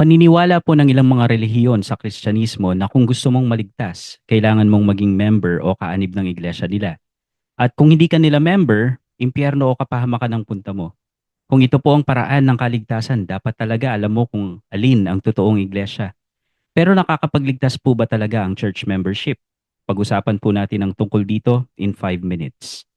Paniniwala po ng ilang mga relihiyon sa Kristyanismo na kung gusto mong maligtas, kailangan mong maging member o kaanib ng iglesia nila. At kung hindi ka nila member, impyerno o kapahamakan ang punta mo. Kung ito po ang paraan ng kaligtasan, dapat talaga alam mo kung alin ang totoong iglesia. Pero nakakapagligtas po ba talaga ang church membership? Pag-usapan po natin ang tungkol dito in 5 minutes.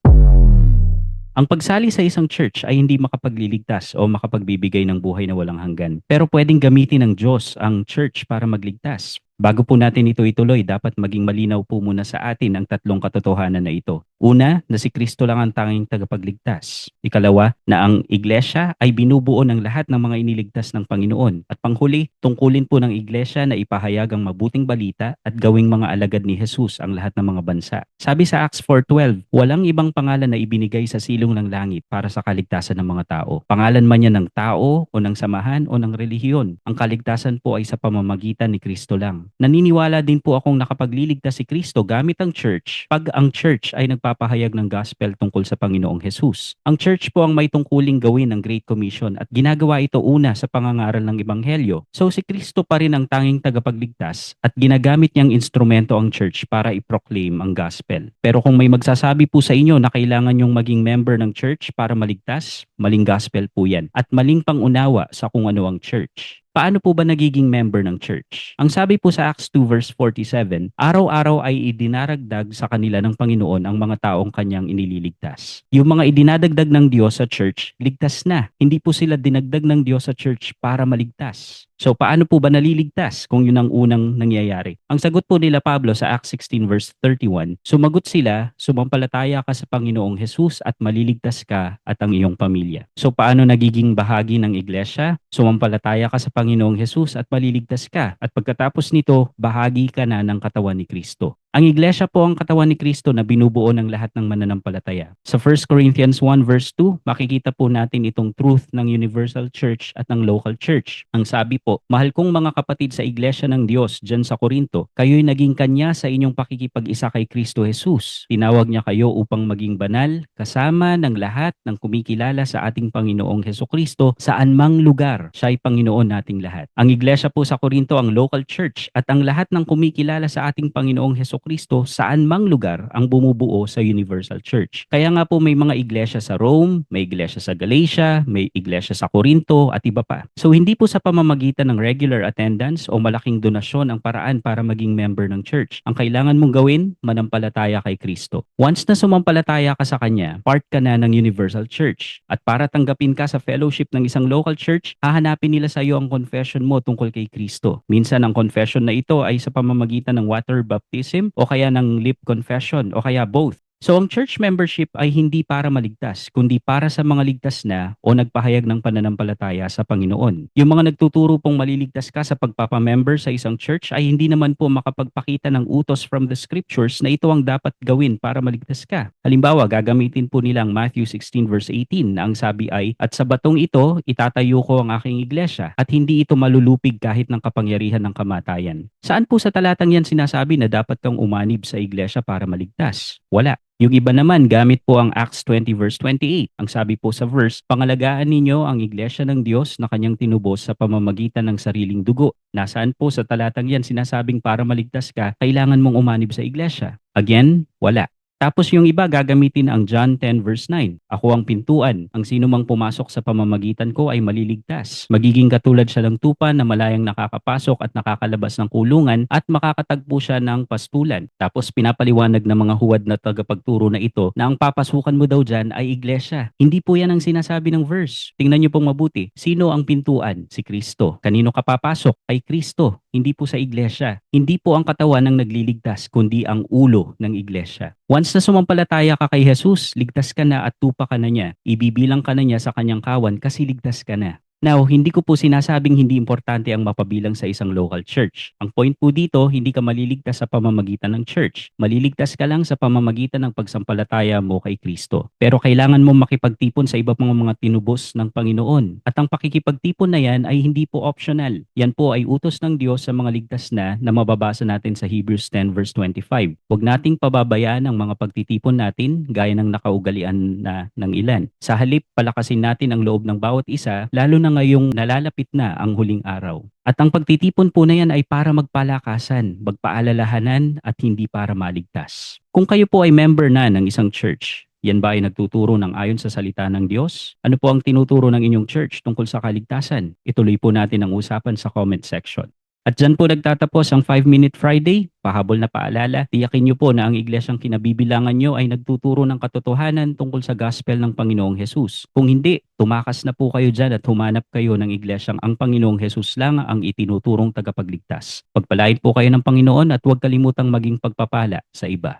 Ang pagsali sa isang church ay hindi makapagliligtas o makapagbibigay ng buhay na walang hanggan. Pero pwedeng gamitin ng Diyos ang church para magligtas. Bago po natin ito ituloy, dapat maging malinaw po muna sa atin ang tatlong katotohanan na ito. Una, na si Kristo lang ang tanging tagapagligtas. Ikalawa, na ang iglesia ay binubuo ng lahat ng mga iniligtas ng Panginoon. At panghuli, tungkulin po ng iglesia na ipahayag ang mabuting balita at gawing mga alagad ni Jesus ang lahat ng mga bansa. Sabi sa Acts 4.12, walang ibang pangalan na ibinigay sa silong ng langit para sa kaligtasan ng mga tao. Pangalan man yan ng tao o ng samahan o ng relihiyon. Ang kaligtasan po ay sa pamamagitan ni Kristo lang. Naniniwala din po akong nakapagliligtas si Kristo gamit ang church pag ang church ay nagpapahayag ng gospel tungkol sa Panginoong Jesus. Ang church po ang may tungkuling gawin ng Great Commission at ginagawa ito una sa pangangaral ng Ebanghelyo. So si Kristo pa rin ang tanging tagapagligtas at ginagamit niyang instrumento ang church para i-proclaim ang gospel. Pero kung may magsasabi po sa inyo na kailangan yung maging member ng church para maligtas, maling gospel po yan at maling pangunawa sa kung ano ang church. Paano po ba nagiging member ng church? Ang sabi po sa Acts 2 verse 47, araw-araw ay idinaragdag sa kanila ng Panginoon ang mga taong kanyang inililigtas. Yung mga idinadagdag ng Diyos sa church, ligtas na. Hindi po sila dinagdag ng Diyos sa church para maligtas. So paano po ba naliligtas kung yun ang unang nangyayari? Ang sagot po nila Pablo sa Acts 16 verse 31, sumagot sila, sumampalataya ka sa Panginoong Jesus at maliligtas ka at ang iyong pamilya. So paano nagiging bahagi ng iglesia? Sumampalataya ka sa Panginoong Jesus at maliligtas ka at pagkatapos nito, bahagi ka na ng katawan ni Kristo. Ang iglesia po ang katawan ni Kristo na binubuo ng lahat ng mananampalataya. Sa 1 Corinthians 1 verse 2, makikita po natin itong truth ng universal church at ng local church. Ang sabi po, mahal kong mga kapatid sa iglesia ng Diyos dyan sa Korinto, kayo'y naging kanya sa inyong pakikipag-isa kay Kristo Jesus. Tinawag niya kayo upang maging banal, kasama ng lahat ng kumikilala sa ating Panginoong Heso Kristo saan mang lugar. Siya ay Panginoon nating lahat. Ang iglesia po sa Korinto ang local church at ang lahat ng kumikilala sa ating Panginoong Heso Kristo saan mang lugar ang bumubuo sa Universal Church. Kaya nga po may mga iglesia sa Rome, may iglesia sa Galatia, may iglesia sa Corinto at iba pa. So hindi po sa pamamagitan ng regular attendance o malaking donasyon ang paraan para maging member ng church. Ang kailangan mong gawin, manampalataya kay Kristo. Once na sumampalataya ka sa Kanya, part ka na ng Universal Church. At para tanggapin ka sa fellowship ng isang local church, hahanapin nila sa iyo ang confession mo tungkol kay Kristo. Minsan ang confession na ito ay sa pamamagitan ng water baptism o kaya ng lip confession o kaya both. So ang church membership ay hindi para maligtas, kundi para sa mga ligtas na o nagpahayag ng pananampalataya sa Panginoon. Yung mga nagtuturo pong maliligtas ka sa pagpapamember sa isang church ay hindi naman po makapagpakita ng utos from the scriptures na ito ang dapat gawin para maligtas ka. Halimbawa, gagamitin po nila ang Matthew 16 verse 18 na ang sabi ay, At sa batong ito, itatayo ko ang aking iglesia at hindi ito malulupig kahit ng kapangyarihan ng kamatayan. Saan po sa talatang yan sinasabi na dapat kang umanib sa iglesia para maligtas? Wala. Yung iba naman, gamit po ang Acts 20 verse 28. Ang sabi po sa verse, pangalagaan ninyo ang iglesia ng Diyos na kanyang tinubos sa pamamagitan ng sariling dugo. Nasaan po sa talatang yan sinasabing para maligtas ka, kailangan mong umanib sa iglesia? Again, wala. Tapos yung iba gagamitin ang John 10 verse 9. Ako ang pintuan. Ang sino mang pumasok sa pamamagitan ko ay maliligtas. Magiging katulad siya ng tupa na malayang nakakapasok at nakakalabas ng kulungan at makakatagpo siya ng pastulan. Tapos pinapaliwanag ng mga huwad na tagapagturo na ito na ang papasukan mo daw dyan ay iglesia. Hindi po yan ang sinasabi ng verse. Tingnan niyo pong mabuti. Sino ang pintuan? Si Kristo. Kanino ka papasok? Kay Kristo. Hindi po sa iglesia. Hindi po ang katawan ng nagliligtas, kundi ang ulo ng iglesia. Once na sumampalataya ka kay Jesus, ligtas ka na at tupa ka na niya. Ibibilang ka na niya sa kanyang kawan kasi ligtas ka na. Now, hindi ko po sinasabing hindi importante ang mapabilang sa isang local church. Ang point po dito, hindi ka maliligtas sa pamamagitan ng church. Maliligtas ka lang sa pamamagitan ng pagsampalataya mo kay Kristo. Pero kailangan mo makipagtipon sa iba pang mga tinubos ng Panginoon. At ang pakikipagtipon na yan ay hindi po optional. Yan po ay utos ng Diyos sa mga ligtas na na mababasa natin sa Hebrews 10 verse 25. Huwag nating pababayaan ang mga pagtitipon natin gaya ng nakaugalian na ng ilan. Sa halip, palakasin natin ang loob ng bawat isa, lalo na ngayong nalalapit na ang huling araw. At ang pagtitipon po na yan ay para magpalakasan, magpaalalahanan at hindi para maligtas. Kung kayo po ay member na ng isang church, yan ba ay nagtuturo ng ayon sa salita ng Diyos? Ano po ang tinuturo ng inyong church tungkol sa kaligtasan? Ituloy po natin ang usapan sa comment section. At dyan po nagtatapos ang 5 Minute Friday. Pahabol na paalala, tiyakin niyo po na ang iglesyang kinabibilangan niyo ay nagtuturo ng katotohanan tungkol sa gospel ng Panginoong Hesus. Kung hindi, tumakas na po kayo dyan at humanap kayo ng iglesyang ang Panginoong Hesus lang ang itinuturong tagapagligtas. Pagpalain po kayo ng Panginoon at huwag kalimutang maging pagpapala sa iba.